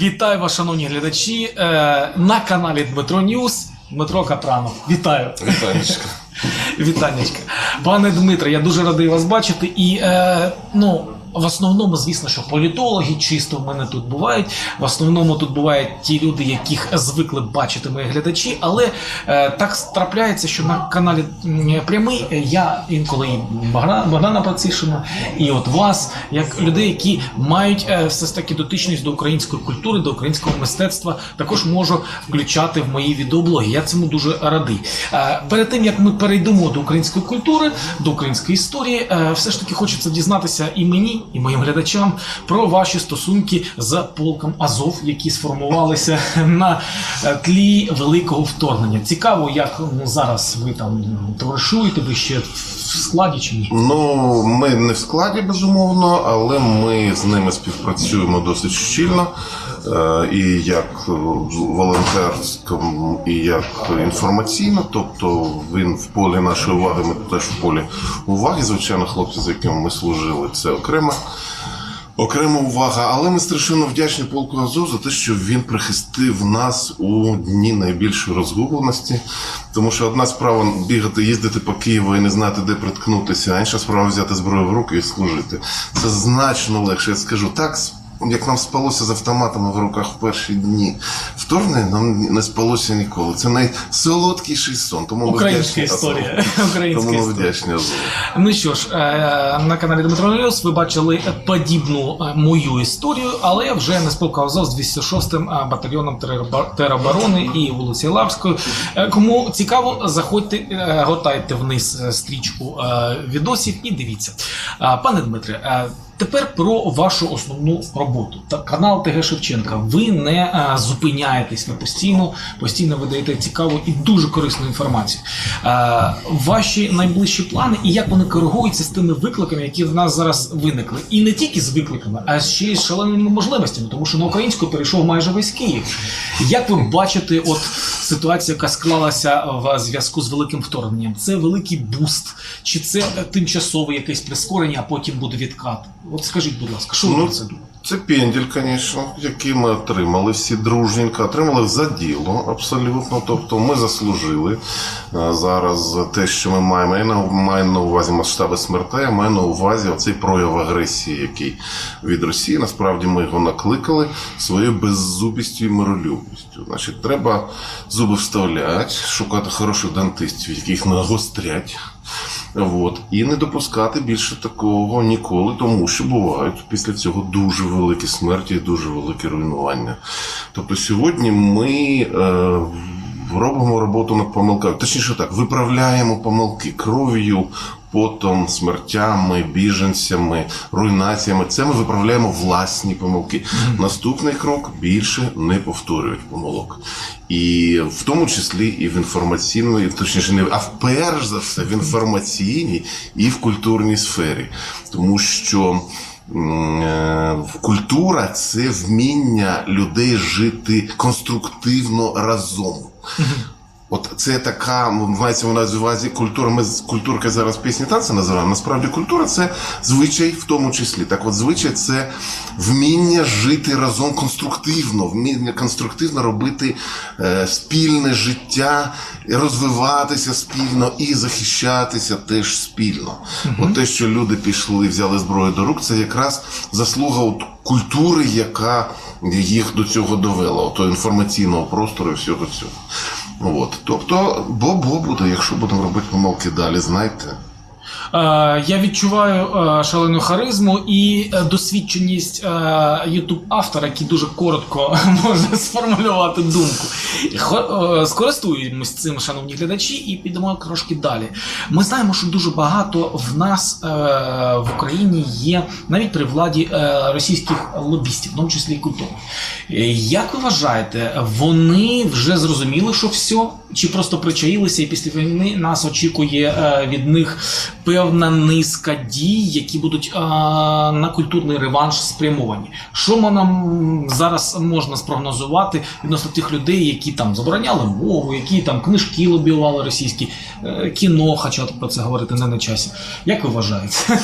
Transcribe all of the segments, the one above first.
Вітаю вас, шановні глядачі, е, на каналі Дмитро Ньюс. Дмитро Капранов. Вітаю. Вітанечка. Вітанечка. Пане Дмитре, я дуже радий вас бачити. І е, ну, в основному, звісно, що політологи чисто в мене тут бувають. В основному тут бувають ті люди, яких звикли бачити мої глядачі. Але е, так трапляється, що на каналі прямий е, я інколи і Богдана, Пацишина, і от вас, як людей, які мають е, все ж таки дотичність до української культури, до українського мистецтва, також можу включати в мої відеоблоги. Я цьому дуже радий. Е, перед тим як ми перейдемо до української культури, до української історії, е, все ж таки хочеться дізнатися і мені, і моїм глядачам про ваші стосунки з полком Азов, які сформувалися на тлі великого вторгнення. Цікаво, як ну, зараз ви там товаришуєте, ви ще в складі чи ні? Ну, ми не в складі, безумовно, але ми з ними співпрацюємо досить щільно. Е, І як в волонтерському, і як інформаційно. Тобто він в полі нашої уваги, ми теж в полі уваги. Звичайно, хлопці, з якими ми служили, це окрема. Окрема увага, але ми страшенно вдячні полку Азов за те, що він прихистив нас у дні найбільшої розгубленості. Тому що одна справа бігати, їздити по Києву і не знати, де приткнутися, а інша справа взяти зброю в руки і служити. Це значно легше. Я скажу так. Як нам спалося з автоматами в руках в перші дні вторгнення, нам не спалося ніколи. Це найсолодкіший сон. Тому Українська історія. Українська Тому вдячні Ну що ж, е, на каналі Дмитро Ньюс ви бачили подібну е, мою історію, але я вже не спілкував Азов з 206-м батальйоном теробор- тероборони і вулиці Лавської. Е, Кому цікаво, заходьте, е, гортайте вниз е, стрічку е, відосів і дивіться. Е, Пане Дмитре, е, Тепер про вашу основну роботу. Та канал ТГ Шевченка. Ви не е, зупиняєтесь, ви постійно, постійно видаєте цікаву і дуже корисну інформацію. Е, ваші найближчі плани і як вони коригуються з тими викликами, які в нас зараз виникли, і не тільки з викликами, а ще й з шаленими можливостями, тому що на українську перейшов майже весь Київ. Як ви бачите, от ситуація, яка склалася в зв'язку з великим вторгненням, це великий буст, чи це е, тимчасове якесь прискорення, а потім буде відкат? От скажіть, будь ласка, що ви Ну, про це думаєте? Це пенділь, звісно, який ми отримали всі дружненько, отримали за діло абсолютно. Тобто ми заслужили е, зараз те, що ми маємо. Я маю на увазі масштаби смертей, я маю на увазі оцей прояв агресії, який від Росії. Насправді ми його накликали своєю беззубістю і миролюбістю. Значить, треба зуби вставляти, шукати хороших дантистів, яких нагострять. От. І не допускати більше такого ніколи, тому що бувають після цього дуже великі смерті і дуже великі руйнування. Тобто сьогодні ми е, робимо роботу над помилками. Точніше так, виправляємо помилки кров'ю, потом, смертями, біженцями, руйнаціями. Це ми виправляємо власні помилки. Наступний крок більше не повторюють помилок. І в тому числі і в інформаційній, точніше, не а вперше за все в інформаційній і в культурній сфері, тому що. Е, Культура це вміння людей жити конструктивно разом. От це така мається на увазі культура. Ми з культурки зараз пісні танці називаємо. Насправді культура це звичай в тому числі. Так, от звичай це вміння жити разом конструктивно, вміння конструктивно робити е, спільне життя, розвиватися спільно і захищатися теж спільно. От те, що люди пішли, взяли зброю до рук, це якраз заслуга от культури, яка їх до цього довела, от, інформаційного простору і всього до цього. От, тобто, бо-бо буде, якщо будемо робити помилки далі, знайте. Е, я відчуваю е, шалену харизму і е, досвідченість ютуб автора, який дуже коротко може сформулювати думку. Скористуємось цим, шановні глядачі, і підемо трошки далі. Ми знаємо, що дуже багато в нас е, в Україні є навіть при владі е, російських лобістів, в тому числі культурних. Е, Як ви вважаєте, вони вже зрозуміли, що все, чи просто причаїлися, і після війни нас очікує від них певна низка дій, які будуть а, на культурний реванш спрямовані. Що ми нам зараз можна спрогнозувати відносно тих людей, які там забороняли мову, які там книжки лобіювали російські, е, кіно, хоча про це говорити не на часі. Як ви вважаєте?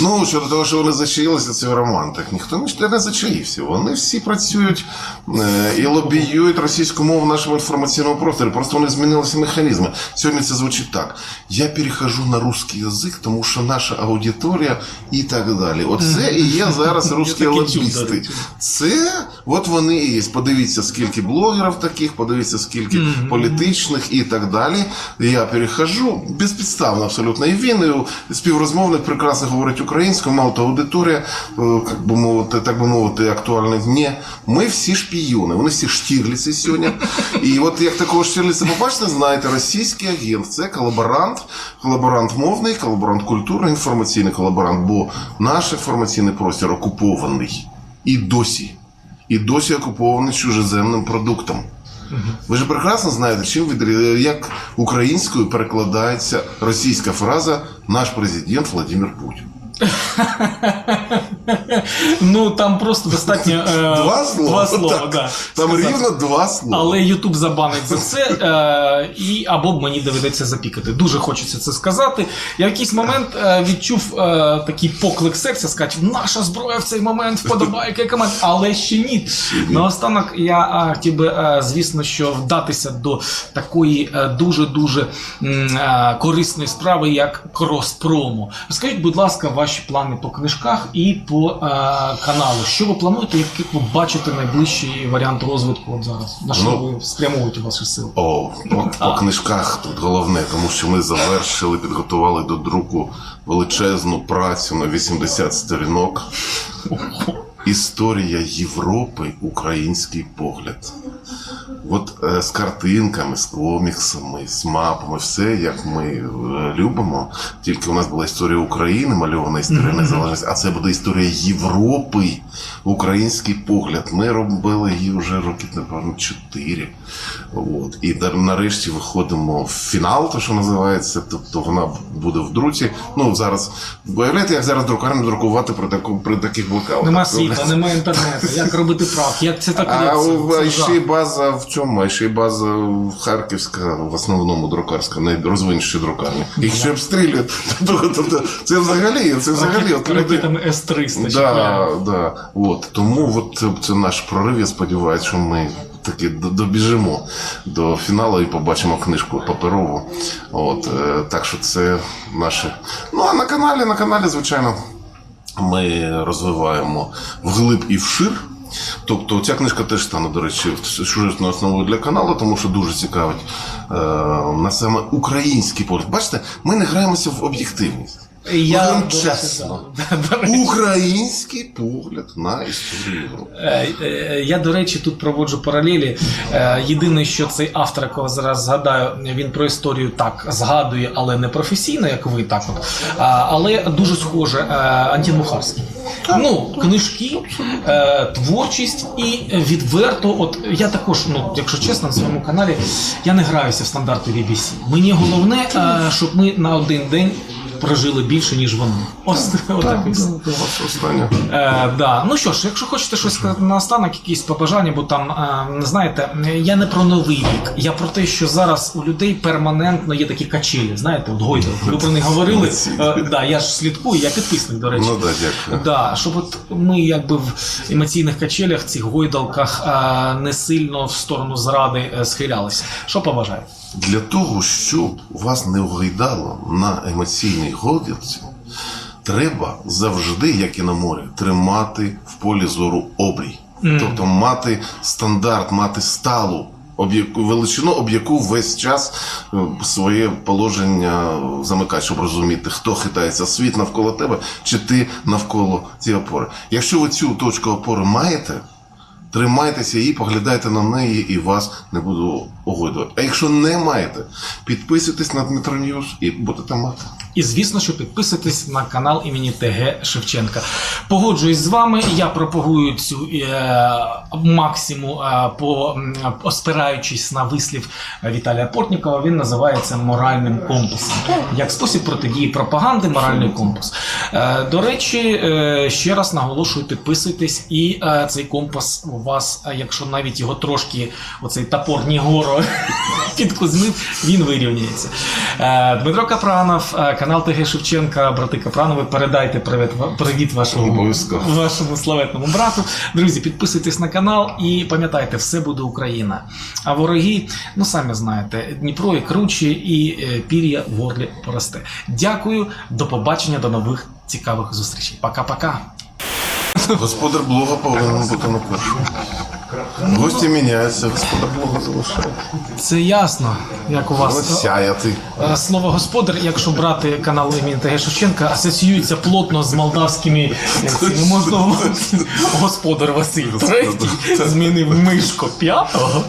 Ну, щодо того, що вони зачаїлися, це роман. Так ніхто не зачаївся. Вони всі працюють е, і лобіюють російську мову в нашому інформаційному просторі. Просто вони змінилися механізми. Сьогодні це звучить так: я перехожу на русский язик, тому що наша аудиторія і так далі. Оце і є зараз русські лобісти. Це от вони і є. Подивіться, скільки блогерів таких, подивіться, скільки політичних і так далі. Я перехожу безпідставно абсолютно. І він і співрозмовник прекрасно говорить українською, мало того, аудиторія, е, як би мовити, так би мовити, актуальна. Ні, ми всі шпіони, вони всі штірліці сьогодні. І от як такого штірліця побачите, знаєте, російський агент це колаборант, колаборант мовний, колаборант культурний, інформаційний колаборант, бо наш інформаційний простір окупований і досі. І досі окупований чужеземним продуктом. Ви ж прекрасно знаєте, чим від як українською перекладається російська фраза наш президент Владимир Путін. Ну там просто достатньо е, Два слова. Два слова Так. да, Там сказати. рівно два слова. Але Ютуб забанить за це, е, і або мені доведеться запікати. Дуже хочеться це сказати. Я в якийсь момент е, відчув е, такий поклик серця, сказати, наша зброя в цей момент вподобайка команд, але ще ні. Наостанок я е, хотів би, е, звісно, що вдатися до такої е, дуже-дуже е, корисної справи, як крос-промо. Розкажіть, будь ласка, ваші плани по книжках і по е, каналу. Що ви плануєте, який ви бачите найближчий варіант розвитку от зараз? На що Ну, ви спрямовуєте ваші сили? О, по, по книжках тут головне, тому що ми завершили, підготували до друку величезну працю на 80 сторінок. Історія Європи, український погляд. От е, з картинками, з коміксами, з мапами, все як ми е, любимо. Тільки у нас була історія України, мальована історія незалежності, а це буде історія Європи, український погляд. Ми робили її вже років, напевно, чотири. От. І нарешті виходимо в фінал, то що називається. Тобто вона буде в друці. Ну зараз виявляєте, як зараз друкарям друкувати при таку при таких блокаутах. Нема світла, немає інтернету. Як робити правки? Як це так А? Це- ще й база в чому? А ще й база Харківська, в основному друкарська, найрозвиніші друкарні. Їх ще обстрілюють. Тобто, тобто, це взагалі, це взагалі. От люди, Ракетами С-300. да, да. От. Тому от це, це наш прорив. Я сподіваюся, що ми таки добіжимо до фіналу і побачимо книжку паперову. От, е, так що це наше. Ну а на каналі, на каналі, звичайно, ми розвиваємо вглиб і вшир. Тобто ця книжка теж стане, до речі, сюжетною основою для каналу, тому що дуже цікавить е, на саме український порт. Бачите, ми не граємося в об'єктивність. Я Будемо чесно. Український погляд на історію Європи. Е, е, Я, до речі, тут проводжу паралелі. Е, Єдине, що цей автор, якого зараз згадаю, він про історію так згадує, але не професійно, як ви так от. Але дуже схоже Антін Мухарський. Ну, книжки, творчість і відверто, от я також, ну, якщо чесно, на своєму каналі я не граюся в стандарти BBC. Мені головне, щоб ми на один день прожили більше, ніж вони. Ось. Останнє. Е, да. Ну що ж, якщо хочете щось сказати наостанок, якісь побажання, бо там, е, знаєте, я не про новий рік, я про те, що зараз у людей перманентно є такі качелі, знаєте, от Гойдал. Ви про них говорили. Е, да, я ж слідкую, я підписник, до речі. Ну да, дякую. Да, щоб от ми якби в емоційних качелях, цих гойдалках е, не сильно в сторону зради е, схилялися. Що побажаєте? Для того, щоб вас не угайдало на емоційній гойдалці, треба завжди, як і на морі, тримати в полі зору обрій. Мгм. Тобто мати стандарт, мати сталу величину, об яку весь час е, своє положення замикає, щоб розуміти, хто хитається світ навколо тебе, чи ти навколо цієї опори. Якщо ви цю точку опори маєте, Тримайтеся її, поглядайте на неї і вас не буду огойдувати. А якщо не маєте, підписуйтесь на Дмитро Ньюс і будете мати. І звісно, що підписуйтесь на канал імені ТГ Шевченка. Погоджуюсь з вами. Я пропагую цю е, максиму, е, по спираючись на вислів Віталія Портнікова. Він називається моральним компасом. Як спосіб протидії пропаганди, моральний компас. Е, до речі, е, ще раз наголошую, підписуйтесь, і е, цей компас у вас, е, якщо навіть його трошки, оцей топор Нігоро підкузмив, він вирівняється. Е, Дмитро Капранов, е, канал ТГ Шевченка, брати Капранови, передайте привіт, привіт вашому, вашому славетному брату. Друзі, підписуйтесь на канал і пам'ятайте, все буде Україна. А вороги, ну самі знаєте, Дніпро і круче, і е, пір'я в горлі поросте. Дякую, до побачення, до нових цікавих зустрічей. Пока-пока. Господар блога повинен бути на першому. Гості міняються, господа Бога залишає. Це ясно, як у вас. сяяти. Е, Слово господар, якщо брати канал імені ТГ Шевченка, асоціюється плотно з молдавськими е, цими, можна господар Василь Третій змінив мишко п'ятого